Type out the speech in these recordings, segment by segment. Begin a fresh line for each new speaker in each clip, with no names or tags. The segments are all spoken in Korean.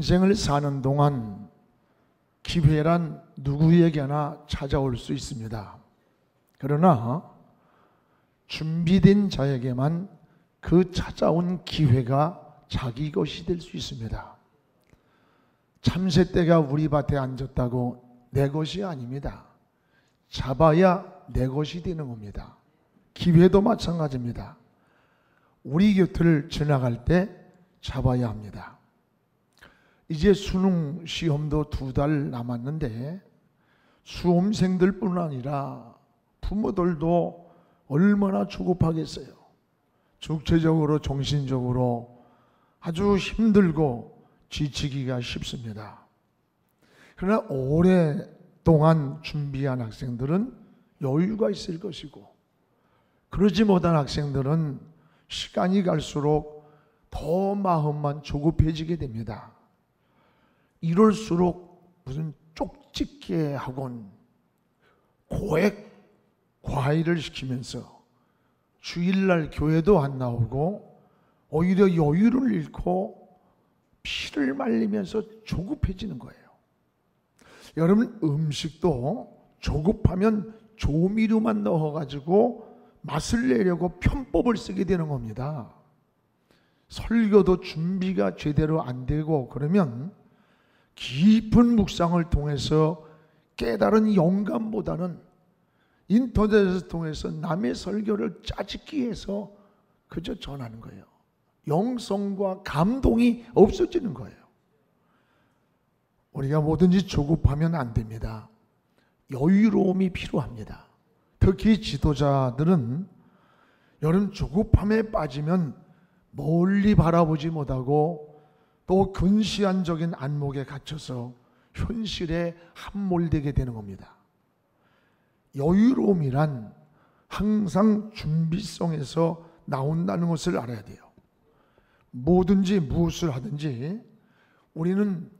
인생을 사는 동안 기회란 누구에게나 찾아올 수 있습니다. 그러나 준비된 자에게만 그 찾아온 기회가 자기 것이 될 수 있습니다. 참새떼가 우리 밭에 앉았다고 내 것이 아닙니다. 잡아야 내 것이 되는 겁니다. 기회도 마찬가지입니다. 우리 곁을 지나갈 때 잡아야 합니다. 이제 수능 시험도 두 달 남았는데 수험생들뿐 아니라 부모들도 얼마나 조급하겠어요. 육체적으로 정신적으로 아주 힘들고 지치기가 쉽습니다. 그러나 오랫동안 준비한 학생들은 여유가 있을 것이고 그러지 못한 학생들은 시간이 갈수록 더 마음만 조급해지게 됩니다. 이럴수록 무슨 쪽집게 학원, 고액 과외를 시키면서 주일날 교회도 안 나오고 오히려 여유를 잃고 피를 말리면서 조급해지는 거예요. 여러분 음식도 조급하면 조미료만 넣어가지고 맛을 내려고 편법을 쓰게 되는 겁니다. 설교도 준비가 제대로 안 되고 그러면 깊은 묵상을 통해서 깨달은 영감보다는 인터넷을 통해서 남의 설교를 짜집기 해서 그저 전하는 거예요. 영성과 감동이 없어지는 거예요. 우리가 뭐든지 조급하면 안 됩니다. 여유로움이 필요합니다. 특히 지도자들은 여름 조급함에 빠지면 멀리 바라보지 못하고 또 근시안적인 안목에 갇혀서 현실에 함몰되게 되는 겁니다. 여유로움이란 항상 준비성에서 나온다는 것을 알아야 돼요. 뭐든지 무엇을 하든지 우리는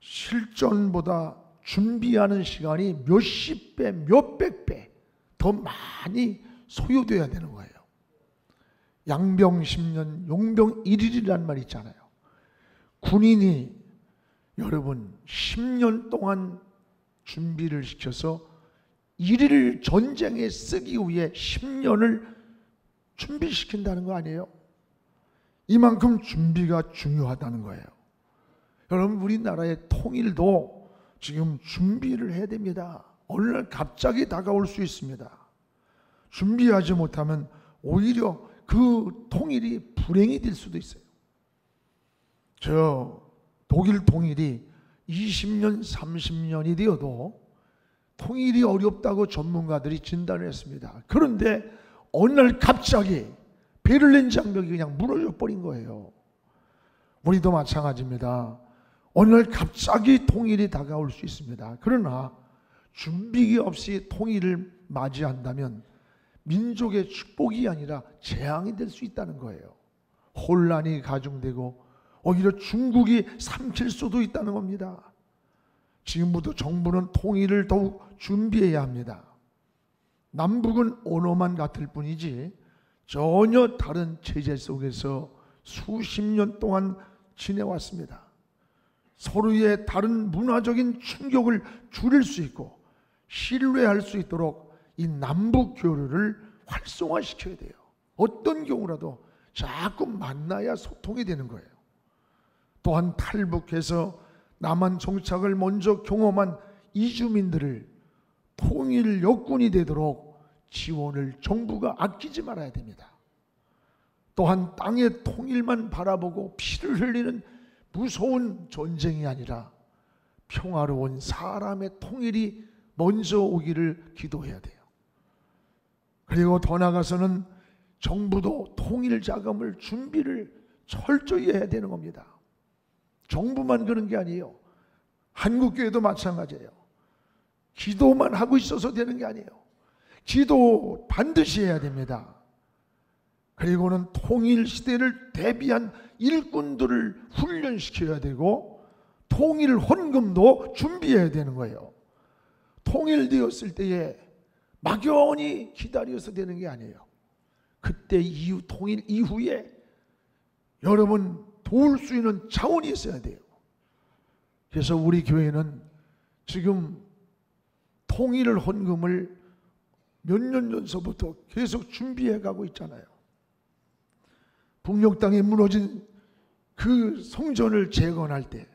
실전보다 준비하는 시간이 몇십 배, 몇백 배 더 많이 소요돼야 되는 거예요. 양병 10년, 용병 1일이란 말 있잖아요. 군인이 여러분 10년 동안 준비를 시켜서 1일 전쟁에 쓰기 위해 10년을 준비시킨다는 거 아니에요? 이만큼 준비가 중요하다는 거예요. 여러분 우리나라의 통일도 지금 준비를 해야 됩니다. 어느 날 갑자기 다가올 수 있습니다. 준비하지 못하면 오히려 그 통일이 불행이 될 수도 있어요. 저 독일 통일이 20년, 30년이 되어도 통일이 어렵다고 전문가들이 진단을 했습니다. 그런데 어느 날 갑자기 베를린 장벽이 그냥 무너져 버린 거예요. 우리도 마찬가지입니다. 어느 날 갑자기 통일이 다가올 수 있습니다. 그러나 준비 없이 통일을 맞이한다면 민족의 축복이 아니라 재앙이 될 수 있다는 거예요. 혼란이 가중되고 오히려 중국이 삼킬 수도 있다는 겁니다. 지금부터 정부는 통일을 더욱 준비해야 합니다. 남북은 언어만 같을 뿐이지 전혀 다른 체제 속에서 수십 년 동안 지내왔습니다. 서로의 다른 문화적인 충격을 줄일 수 있고 신뢰할 수 있도록 이 남북 교류를 활성화시켜야 돼요. 어떤 경우라도 자꾸 만나야 소통이 되는 거예요. 또한 탈북해서 남한 정착을 먼저 경험한 이주민들을 통일 여군이 되도록 지원을 정부가 아끼지 말아야 됩니다. 또한 땅의 통일만 바라보고 피를 흘리는 무서운 전쟁이 아니라 평화로운 사람의 통일이 먼저 오기를 기도해야 돼요. 그리고 더 나가서는 정부도 통일 자금을 준비를 철저히 해야 되는 겁니다. 정부만 그런 게 아니에요. 한국교회도 마찬가지예요. 기도만 하고 있어서 되는 게 아니에요. 기도 반드시 해야 됩니다. 그리고는 통일 시대를 대비한 일꾼들을 훈련시켜야 되고 통일 헌금도 준비해야 되는 거예요. 통일되었을 때에 막연히 기다려서 되는 게 아니에요. 그때 이후 통일 이후에 여러분 도울 수 있는 자원이 있어야 돼요. 그래서 우리 교회는 지금 통일 헌금을 몇 년 전서부터 계속 준비해 가고 있잖아요. 북녘 땅에 무너진 그 성전을 재건할 때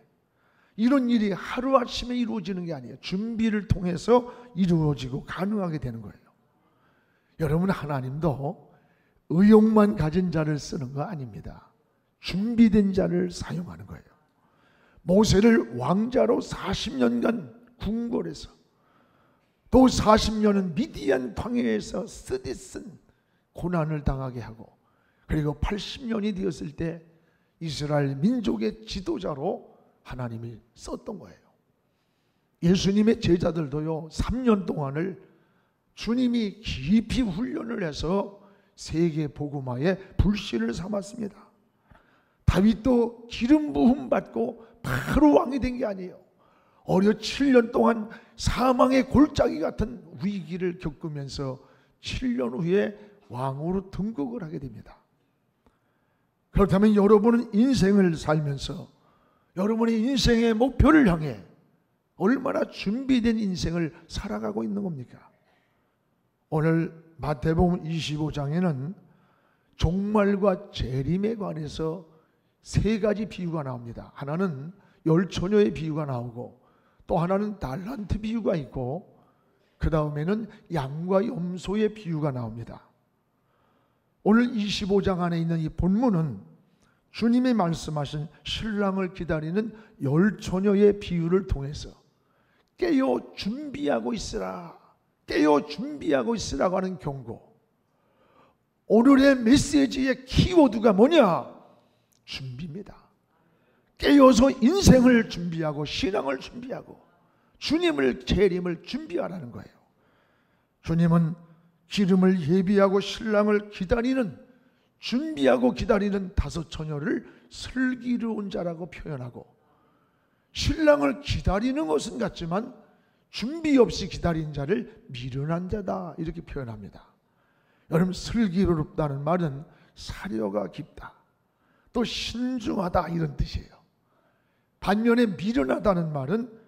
이런 일이 하루아침에 이루어지는 게 아니에요. 준비를 통해서 이루어지고 가능하게 되는 거예요. 여러분 하나님도 의욕만 가진 자를 쓰는 거 아닙니다. 준비된 자를 사용하는 거예요. 모세를 왕자로 40년간 궁궐에서 또 40년은 미디안 광야에서 쓰디쓴 고난을 당하게 하고 그리고 80년이 되었을 때 이스라엘 민족의 지도자로 하나님이 썼던 거예요. 예수님의 제자들도요, 3년 동안을 주님이 깊이 훈련을 해서 세계 복음화에 불씨를 삼았습니다. 다윗도 기름 부음 받고 바로 왕이 된 게 아니에요. 어려 7년 동안 사망의 골짜기 같은 위기를 겪으면서 7년 후에 왕으로 등극을 하게 됩니다. 그렇다면 여러분은 인생을 살면서 여러분의 인생의 목표를 향해 얼마나 준비된 인생을 살아가고 있는 겁니까? 오늘 마태복음 25장에는 종말과 재림에 관해서 세 가지 비유가 나옵니다. 하나는 열 처녀의 비유가 나오고 또 하나는 달란트 비유가 있고 그 다음에는 양과 염소의 비유가 나옵니다. 오늘 25장 안에 있는 이 본문은 주님이 말씀하신 신랑을 기다리는 열 처녀의 비유를 통해서 깨어 준비하고 있으라. 깨어 준비하고 있으라고 하는 경고. 오늘의 메시지의 키워드가 뭐냐? 준비입니다. 깨어서 인생을 준비하고 신앙을 준비하고 주님을 재림을 준비하라는 거예요. 주님은 기름을 예비하고 신랑을 기다리는 준비하고 기다리는 다섯 처녀를 슬기로운 자라고 표현하고 신랑을 기다리는 것은 같지만 준비 없이 기다린 자를 미련한 자다 이렇게 표현합니다. 여러분 슬기롭다는 말은 사려가 깊다. 또 신중하다 이런 뜻이에요. 반면에 미련하다는 말은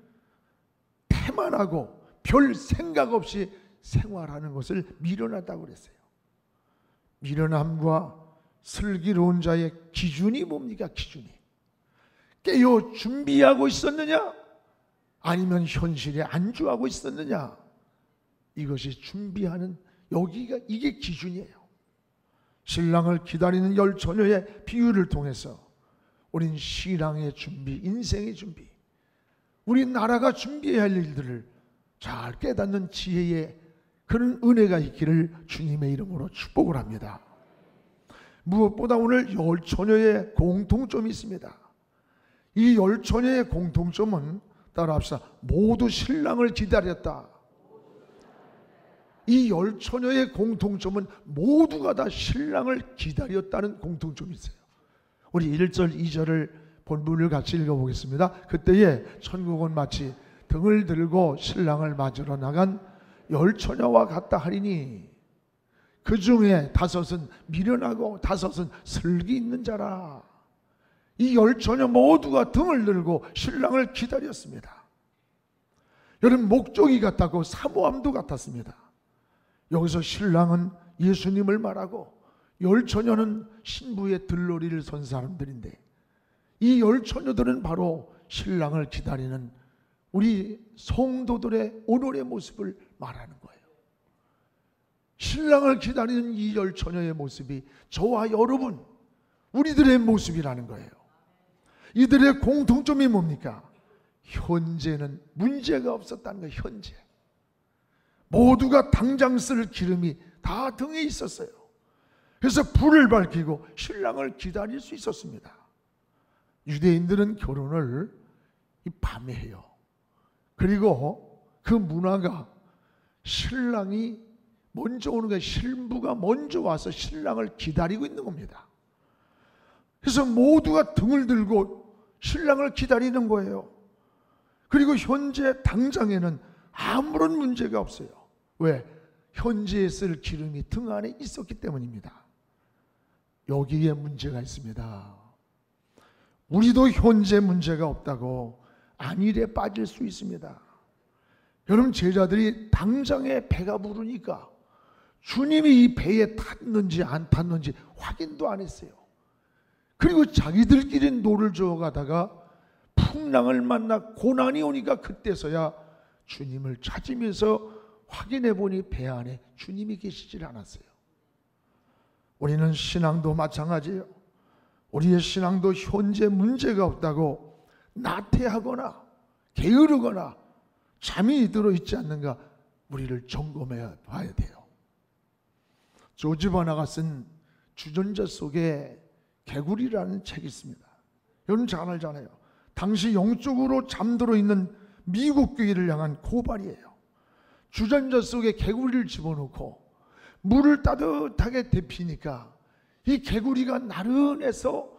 태만 하고 별 생각 없이 생활하는 것을 미련하다고 그랬어요. 미련함과 슬기로운 자의 기준이 뭡니까? 기준이. 깨어 준비하고 있었느냐? 아니면 현실에 안주하고 있었느냐? 이것이 준비하는 여기가 이게 기준이에요. 신랑을 기다리는 열 처녀의 비유를 통해서 우린 신앙의 준비, 인생의 준비, 우리 나라가 준비해야 할 일들을 잘 깨닫는 지혜의 그런 은혜가 있기를 주님의 이름으로 축복을 합니다. 무엇보다 오늘 열 처녀의 공통점이 있습니다. 이 열 처녀의 공통점은 따라합시다. 모두 신랑을 기다렸다. 이 열 처녀의 공통점은 모두가 다 신랑을 기다렸다는 공통점이 있어요. 우리 1절, 2절을 본문을 같이 읽어보겠습니다. 그때에 천국은 마치 등을 들고 신랑을 맞으러 나간 열 처녀와 같다 하리니 그 중에 다섯은 미련하고 다섯은 슬기 있는 자라. 이 열 처녀 모두가 등을 들고 신랑을 기다렸습니다. 여러분 목적이 같다고 사모함도 같았습니다. 여기서 신랑은 예수님을 말하고 열 처녀는 신부의 들러리를 선 사람들인데 이 열 처녀들은 바로 신랑을 기다리는 우리 성도들의 오늘의 모습을 말하는 거예요. 신랑을 기다리는 이 열 처녀의 모습이 저와 여러분 우리들의 모습이라는 거예요. 이들의 공통점이 뭡니까? 현재는 문제가 없었다는 거예요. 현재. 모두가 당장 쓸 기름이 다 등에 있었어요. 그래서 불을 밝히고 신랑을 기다릴 수 있었습니다. 유대인들은 결혼을 이 밤에 해요. 그리고 그 문화가 신랑이 먼저 오는 게 신부가 먼저 와서 신랑을 기다리고 있는 겁니다. 그래서 모두가 등을 들고 신랑을 기다리는 거예요. 그리고 현재 당장에는 아무런 문제가 없어요. 왜? 현재에 쓸 기름이 등 안에 있었기 때문입니다. 여기에 문제가 있습니다. 우리도 현재 문제가 없다고 안일에 빠질 수 있습니다. 여러분 제자들이 당장에 배가 부르니까 주님이 이 배에 탔는지 안 탔는지 확인도 안 했어요. 그리고 자기들끼리 노를 저어 가다가 풍랑을 만나 고난이 오니까 그때서야 주님을 찾으면서 확인해 보니 배 안에 주님이 계시질 않았어요. 우리는 신앙도 마찬가지예요. 우리의 신앙도 현재 문제가 없다고 나태하거나 게으르거나 잠이 들어 있지 않는가 우리를 점검해 봐야 돼요. 조지 바나가 쓴 주전자 속에 개구리라는 책이 있습니다. 여러분 잘 알잖아요. 당시 영적으로 잠들어 있는 미국 교회를 향한 고발이에요. 주전자 속에 개구리를 집어넣고 물을 따뜻하게 데피니까 이 개구리가 나른해서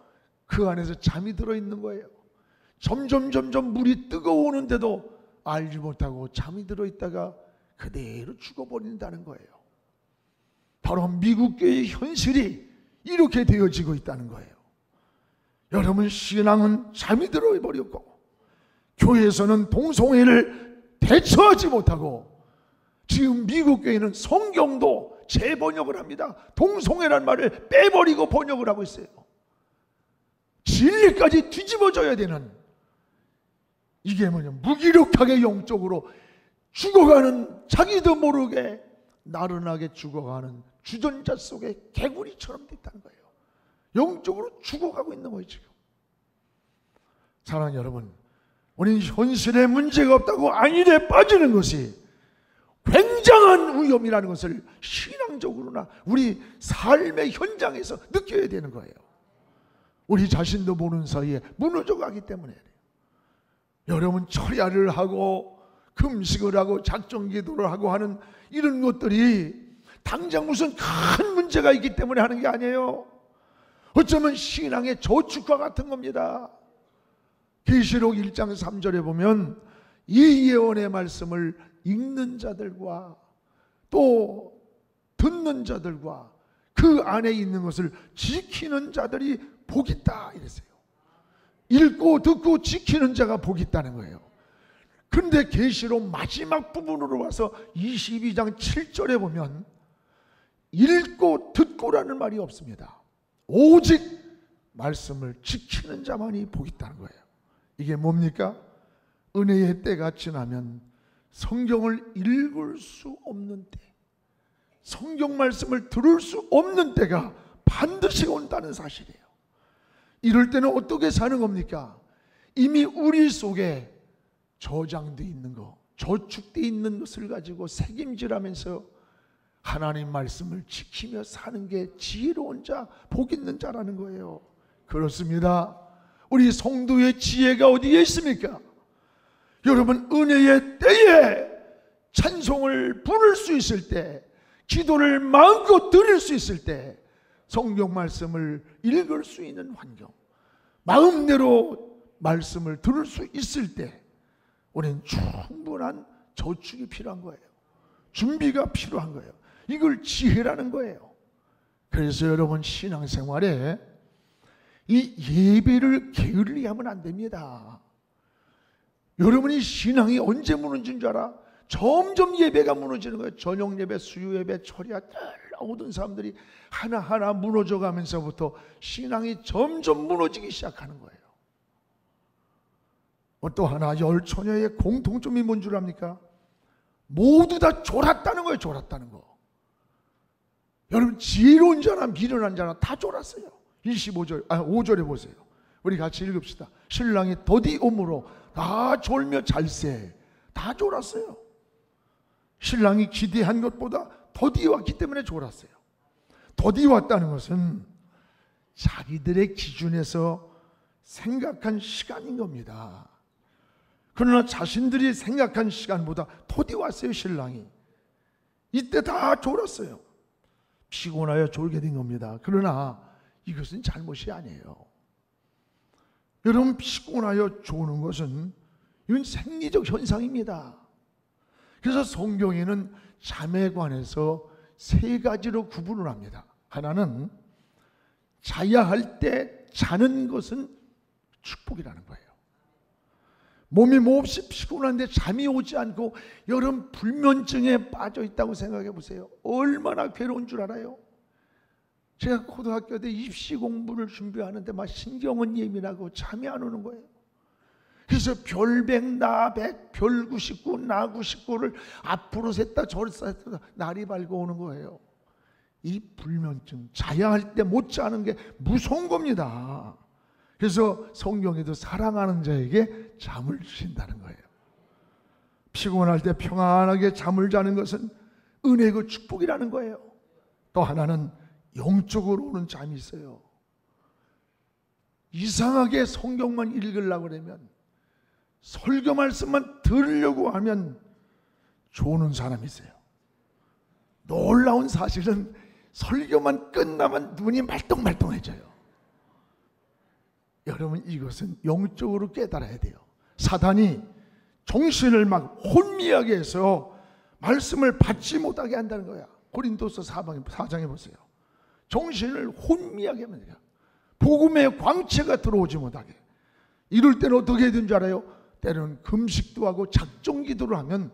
그 안에서 잠이 들어 있는 거예요. 점점 점점 물이 뜨거우는데도 알지 못하고 잠이 들어 있다가 그대로 죽어버린다는 거예요. 바로 미국 교회의 현실이 이렇게 되어지고 있다는 거예요. 여러분 신앙은 잠이 들어 버렸고 교회에서는 동성애를 대처하지 못하고 지금 미국 교회는 성경도 재번역을 합니다. 동성애란 말을 빼버리고 번역을 하고 있어요. 진리까지 뒤집어져야 되는 이게 뭐냐 무기력하게 영적으로 죽어가는 자기도 모르게 나른하게 죽어가는 주전자 속에 개구리처럼 됐다는 거예요. 영적으로 죽어가고 있는 거예요 지금. 사랑하는 여러분, 우리는 현실에 문제가 없다고 안일에 빠지는 것이 굉장한 위험이라는 것을 신앙적으로나 우리 삶의 현장에서 느껴야 되는 거예요. 우리 자신도 모르는 사이에 무너져 가기 때문에 여러분 철야를 하고 금식을 하고 작정 기도를 하고 하는 이런 것들이 당장 무슨 큰 문제가 있기 때문에 하는 게 아니에요. 어쩌면 신앙의 저축과 같은 겁니다. 계시록 1장 3절에 보면 이 예언의 말씀을 읽는 자들과 또 듣는 자들과 그 안에 있는 것을 지키는 자들이 복 있다 이랬어요. 읽고 듣고 지키는 자가 복 있다는 거예요. 근데 계시록 마지막 부분으로 와서 22장 7절에 보면 읽고 듣고라는 말이 없습니다. 오직 말씀을 지키는 자만이 복 있다는 거예요. 이게 뭡니까? 은혜의 때가 지나면 성경을 읽을 수 없는 때, 성경 말씀을 들을 수 없는 때가 반드시 온다는 사실이에요. 이럴 때는 어떻게 사는 겁니까? 이미 우리 속에 저장돼 있는 거, 저축돼 있는 것을 가지고 책임질하면서 하나님 말씀을 지키며 사는 게 지혜로운 자, 복 있는 자라는 거예요. 그렇습니다. 우리 성도의 지혜가 어디에 있습니까? 여러분 은혜의 때에 찬송을 부를 수 있을 때, 기도를 마음껏 드릴 수 있을 때, 성경 말씀을 읽을 수 있는 환경, 마음대로 말씀을 들을 수 있을 때, 우리는 충분한 저축이 필요한 거예요. 준비가 필요한 거예요. 이걸 지혜라는 거예요. 그래서 여러분 신앙생활에 이 예배를 게을리하면 안 됩니다. 여러분이 신앙이 언제 무너진 줄 알아? 점점 예배가 무너지는 거예요. 저녁 예배, 수요 예배, 철야 모든 사람들이 하나하나 무너져 가면서부터 신앙이 점점 무너지기 시작하는 거예요. 또 하나 열 처녀의 공통점이 뭔 줄 압니까? 모두 다 졸았다는 거예요. 졸았다는 거. 여러분 지혜로운 자나 미련한 자나 다 졸았어요. 25절 아 5절에 보세요. 우리 같이 읽읍시다. 신랑이 더디 오므로 다 졸며 잘세 다 졸았어요. 신랑이 기대한 것보다 더디 왔기 때문에 졸았어요. 더디 왔다는 것은 자기들의 기준에서 생각한 시간인 겁니다. 그러나 자신들이 생각한 시간보다 더디 왔어요, 신랑이. 이때 다 졸았어요. 피곤하여 졸게 된 겁니다. 그러나 이것은 잘못이 아니에요. 여러분 피곤하여 조는 것은 이건 생리적 현상입니다. 그래서 성경에는 잠에 관해서 세 가지로 구분을 합니다. 하나는 자야 할 때 자는 것은 축복이라는 거예요. 몸이 몹시 피곤한데 잠이 오지 않고 여름 불면증에 빠져 있다고 생각해 보세요. 얼마나 괴로운 줄 알아요? 제가 고등학교 때 입시 공부를 준비하는데 막 신경은 예민하고 잠이 안 오는 거예요. 그래서 별백, 나백, 별 99, 나 99를 앞으로 셌다 저를 셌다 날이 밝고 오는 거예요. 이 불면증, 자야 할 때 못 자는 게 무서운 겁니다. 그래서 성경에도 사랑하는 자에게 잠을 주신다는 거예요. 피곤할 때 평안하게 잠을 자는 것은 은혜고 축복이라는 거예요. 또 하나는 영적으로 오는 잠이 있어요. 이상하게 성경만 읽으려고 그러면 설교 말씀만 들으려고 하면 조는 사람이 있어요. 놀라운 사실은 설교만 끝나면 눈이 말똥말똥해져요. 여러분 이것은 영적으로 깨달아야 돼요. 사단이 정신을 막 혼미하게 해서 말씀을 받지 못하게 한다는 거야. 고린도서 4장에 보세요. 정신을 혼미하게 만들어. 복음의 광채가 들어오지 못하게. 이럴 때는 어떻게 해야 되는 줄 알아요? 때로는 금식도 하고 작정 기도를 하면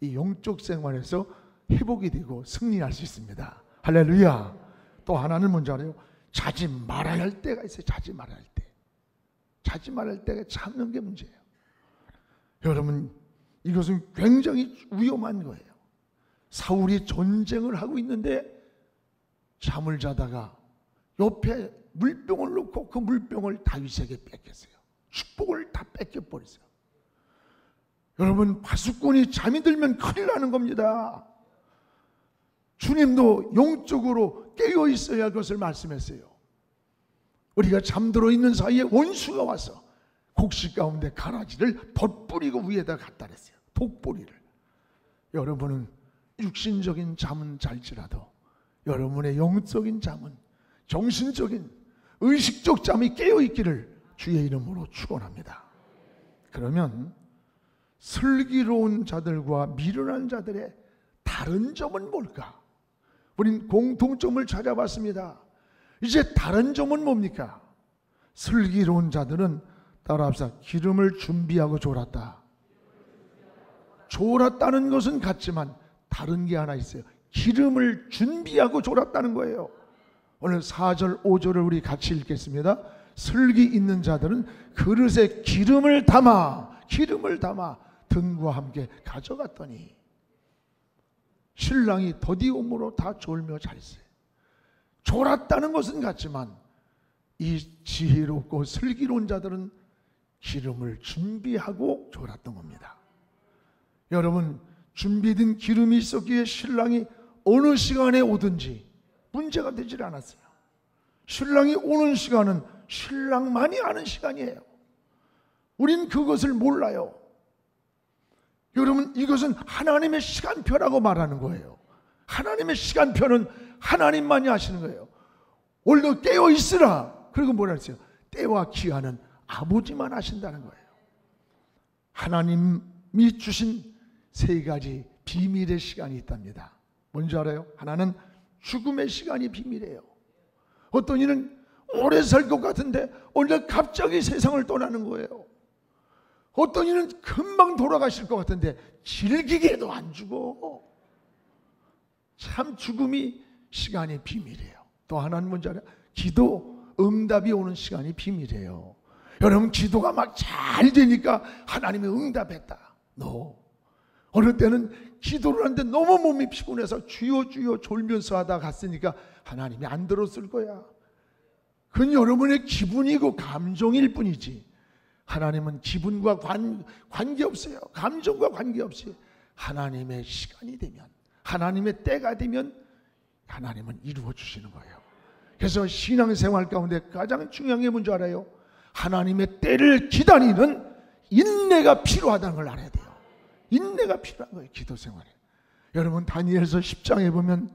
이 영적 생활에서 회복이 되고 승리할 수 있습니다. 할렐루야. 또 하나는 뭔지 알아요? 자지 말아야 할 때가 있어요. 자지 말아야 할 때. 자지 말아야 할 때가 참는 게 문제예요. 여러분, 이것은 굉장히 위험한 거예요. 사울이 전쟁을 하고 있는데 잠을 자다가 옆에 물병을 놓고 그 물병을 다윗에게 뺏겼어요. 축복을 다 뺏겨버렸어요. 여러분 파수꾼이 잠이 들면 큰일 나는 겁니다. 주님도 영적으로 깨어 있어야 그것을 말씀했어요. 우리가 잠들어 있는 사이에 원수가 와서 곡식 가운데 가라지를 덧뿌리고 위에다 갖다 냈어요. 독뿌리를. 여러분은 육신적인 잠은 잘지라도 여러분의 영적인 잠은 정신적인 의식적 잠이 깨어 있기를 주의 이름으로 축원합니다. 그러면 슬기로운 자들과 미련한 자들의 다른 점은 뭘까? 우린 공통점을 찾아봤습니다. 이제 다른 점은 뭡니까? 슬기로운 자들은 따라합시다. 기름을 준비하고 졸았다. 졸았다는 것은 같지만 다른 게 하나 있어요. 기름을 준비하고 졸았다는 거예요. 오늘 4절, 5절을 우리 같이 읽겠습니다. 슬기 있는 자들은 그릇에 기름을 담아, 기름을 담아 등과 함께 가져갔더니 신랑이 더디움으로 다 졸며 잘 있어요. 졸았다는 것은 같지만 이 지혜롭고 슬기로운 자들은 기름을 준비하고 졸았던 겁니다. 여러분 준비된 기름이 있었기에 신랑이 어느 시간에 오든지 문제가 되질 않았어요. 신랑이 오는 시간은 신랑만이 아는 시간이에요. 우린 그것을 몰라요. 여러분 이것은 하나님의 시간표라고 말하는 거예요. 하나님의 시간표는 하나님만이 하시는 거예요. 오늘도 깨어 있으라. 그리고 뭐라 했어요? 때와 기한은 아버지만 하신다는 거예요. 하나님이 주신 세 가지 비밀의 시간이 있답니다. 뭔지 알아요? 하나는 죽음의 시간이 비밀이에요. 어떤 이는 오래 살 것 같은데 오늘 갑자기 세상을 떠나는 거예요. 어떤 이는 금방 돌아가실 것 같은데 질기게도 안 죽어. 참 죽음이 시간이 비밀이에요. 또 하나는 뭔지 알아요? 기도 응답이 오는 시간이 비밀이에요. 여러분 기도가 막 잘 되니까 하나님이 응답했다. 너 어느 때는 기도를 하는데 너무 몸이 피곤해서 주여 주여 졸면서 하다 갔으니까 하나님이 안 들었을 거야. 그건 여러분의 기분이고 감정일 뿐이지. 하나님은 기분과 관, 관계없어요. 감정과 관계없이 하나님의 시간이 되면 하나님의 때가 되면 하나님은 이루어 주시는 거예요. 그래서 신앙생활 가운데 가장 중요한 게 뭔지 알아요? 하나님의 때를 기다리는 인내가 필요하다는 걸 알아야 돼요. 인내가 필요한 거예요. 기도 생활에. 여러분 다니엘서 10장에 보면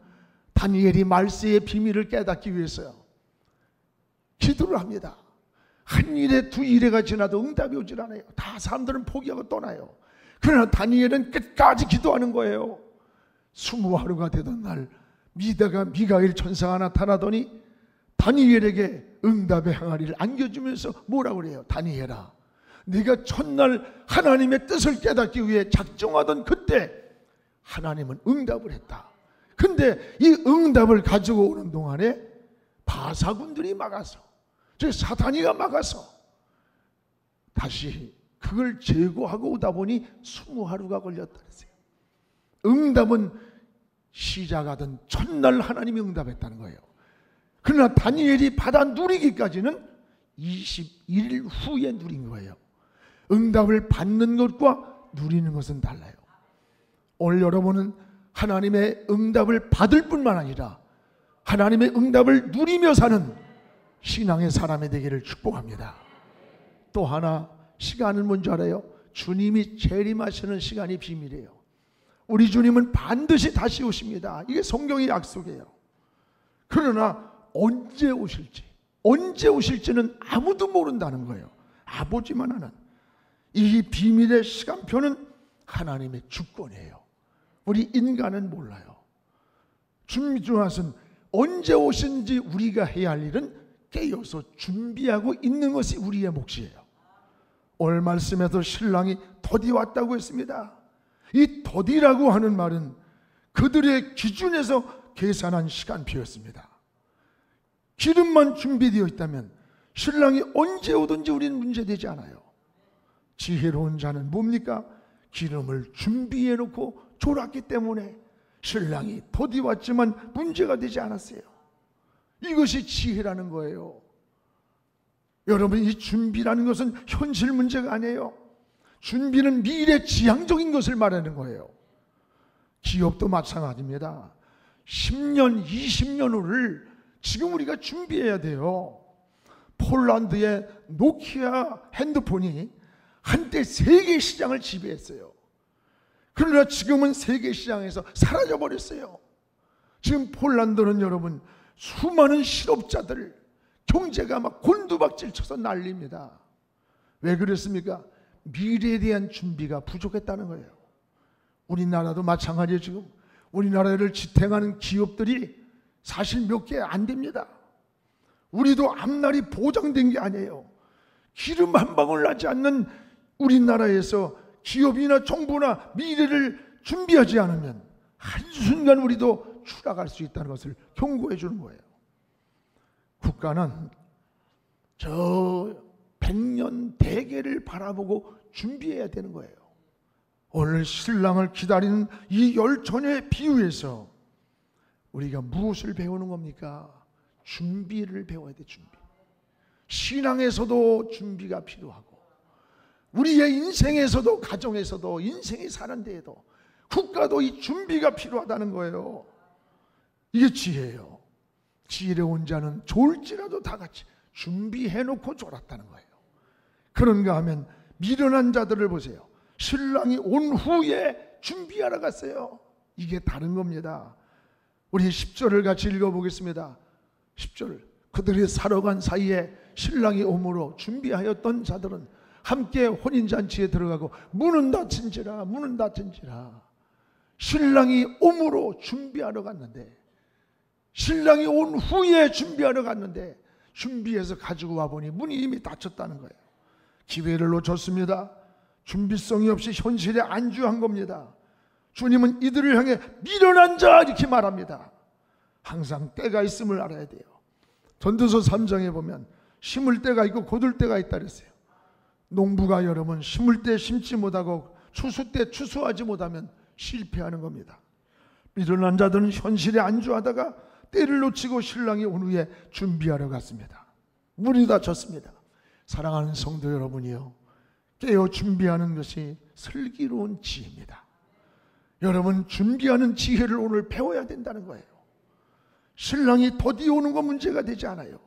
다니엘이 말세의 비밀을 깨닫기 위해서요. 기도를 합니다. 한 일에 두 일에가 지나도 응답이 오질 않아요. 다 사람들은 포기하고 떠나요. 그러나 다니엘은 끝까지 기도하는 거예요. 스무 하루가 되던 날 미다가 미가일 천사가 나타나더니 다니엘에게 응답의 항아리를 안겨주면서 뭐라고 그래요? 다니엘아 네가 첫날 하나님의 뜻을 깨닫기 위해 작정하던 그때 하나님은 응답을 했다. 근데 이 응답을 가지고 오는 동안에 바사군들이 막아서 저 사탄이가 막아서 다시 그걸 제거하고 오다 보니 스무 하루가 걸렸다 그랬어요. 응답은 시작하던 첫날 하나님이 응답했다는 거예요. 그러나 다니엘이 받아 누리기까지는 21일 후에 누린 거예요. 응답을 받는 것과 누리는 것은 달라요. 오늘 여러분은 하나님의 응답을 받을 뿐만 아니라 하나님의 응답을 누리며 사는 신앙의 사람이 되기를 축복합니다. 또 하나 시간은 뭔지 알아요? 주님이 재림하시는 시간이 비밀이에요. 우리 주님은 반드시 다시 오십니다. 이게 성경의 약속이에요. 그러나 언제 오실지, 언제 오실지는 아무도 모른다는 거예요. 아버지만 하는. 이 비밀의 시간표는 하나님의 주권이에요. 우리 인간은 몰라요. 준비 중하신 언제 오신지 우리가 해야 할 일은 깨어서 준비하고 있는 것이 우리의 몫이에요. 오늘 말씀에서 신랑이 더디 왔다고 했습니다. 이 더디라고 하는 말은 그들의 기준에서 계산한 시간표였습니다. 기름만 준비되어 있다면 신랑이 언제 오든지 우리는 문제되지 않아요. 지혜로운 자는 뭡니까? 기름을 준비해 놓고 졸았기 때문에 신랑이 더디 왔지만 문제가 되지 않았어요. 이것이 지혜라는 거예요. 여러분, 이 준비라는 것은 현실 문제가 아니에요. 준비는 미래 지향적인 것을 말하는 거예요. 기업도 마찬가지입니다. 10년, 20년 후를 지금 우리가 준비해야 돼요. 폴란드의 노키아 핸드폰이 한때 세계 시장을 지배했어요. 그러나 지금은 세계 시장에서 사라져 버렸어요. 지금 폴란드는 여러분 수많은 실업자들 경제가 막 곤두박질 쳐서 난립니다. 왜 그랬습니까? 미래에 대한 준비가 부족했다는 거예요. 우리나라도 마찬가지예요, 지금. 우리나라를 지탱하는 기업들이 사실 몇 개 안 됩니다. 우리도 앞날이 보장된 게 아니에요. 기름 한 방울 나지 않는 우리나라에서 기업이나 정부나 미래를 준비하지 않으면 한순간 우리도 추락할 수 있다는 것을 경고해 주는 거예요. 국가는 저 백년 대계를 바라보고 준비해야 되는 거예요. 오늘 신랑을 기다리는 이 열처녀의 비유에서 우리가 무엇을 배우는 겁니까? 준비를 배워야 돼, 준비. 신앙에서도 준비가 필요하고, 우리의 인생에서도, 가정에서도, 인생이 사는 데에도, 국가도 이 준비가 필요하다는 거예요. 이게 지혜예요. 지혜로운 자는 졸지라도 다 같이 준비해 놓고 졸았다는 거예요. 그런가 하면 미련한 자들을 보세요. 신랑이 온 후에 준비하러 갔어요. 이게 다른 겁니다. 우리 10절을 같이 읽어보겠습니다. 10절. 그들이 살아간 사이에 신랑이 오므로 준비하였던 자들은 함께 혼인잔치에 들어가고 문은 닫힌지라 문은 닫힌지라 신랑이 오므로 준비하러 갔는데 신랑이 온 후에 준비하러 갔는데 준비해서 가지고 와보니 문이 이미 닫혔다는 거예요. 기회를 놓쳤습니다. 준비성이 없이 현실에 안주한 겁니다. 주님은 이들을 향해 미련한 자 이렇게 말합니다. 항상 때가 있음을 알아야 돼요. 전도서 3장에 보면 심을 때가 있고 거둘 때가 있다 그랬어요. 농부가 여러분 심을 때 심지 못하고 추수 때 추수하지 못하면 실패하는 겁니다. 미련한 자들은 현실에 안주하다가 때를 놓치고 신랑이 온 후에 준비하러 갔습니다. 물이 닫혔습니다. 사랑하는 성도 여러분이요. 깨어 준비하는 것이 슬기로운 지혜입니다. 여러분 준비하는 지혜를 오늘 배워야 된다는 거예요. 신랑이 더디 오는 건 문제가 되지 않아요.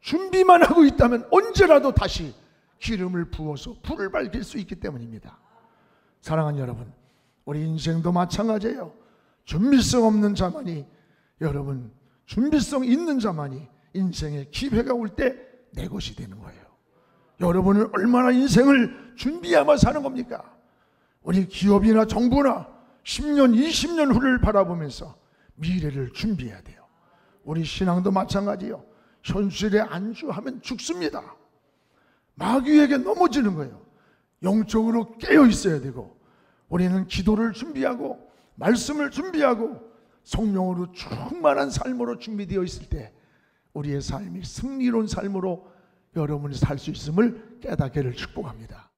준비만 하고 있다면 언제라도 다시 기름을 부어서 불을 밝힐 수 있기 때문입니다. 사랑하는 여러분, 우리 인생도 마찬가지예요. 준비성 없는 자만이 여러분 준비성 있는 자만이 인생의 기회가 올 때 내 것이 되는 거예요. 여러분은 얼마나 인생을 준비하며 사는 겁니까? 우리 기업이나 정부나 10년, 20년 후를 바라보면서 미래를 준비해야 돼요. 우리 신앙도 마찬가지요. 현실에 안주하면 죽습니다. 마귀에게 넘어지는 거예요. 영적으로 깨어 있어야 되고 우리는 기도를 준비하고 말씀을 준비하고 성령으로 충만한 삶으로 준비되어 있을 때 우리의 삶이 승리로운 삶으로 여러분이 살 수 있음을 깨닫기를 축복합니다.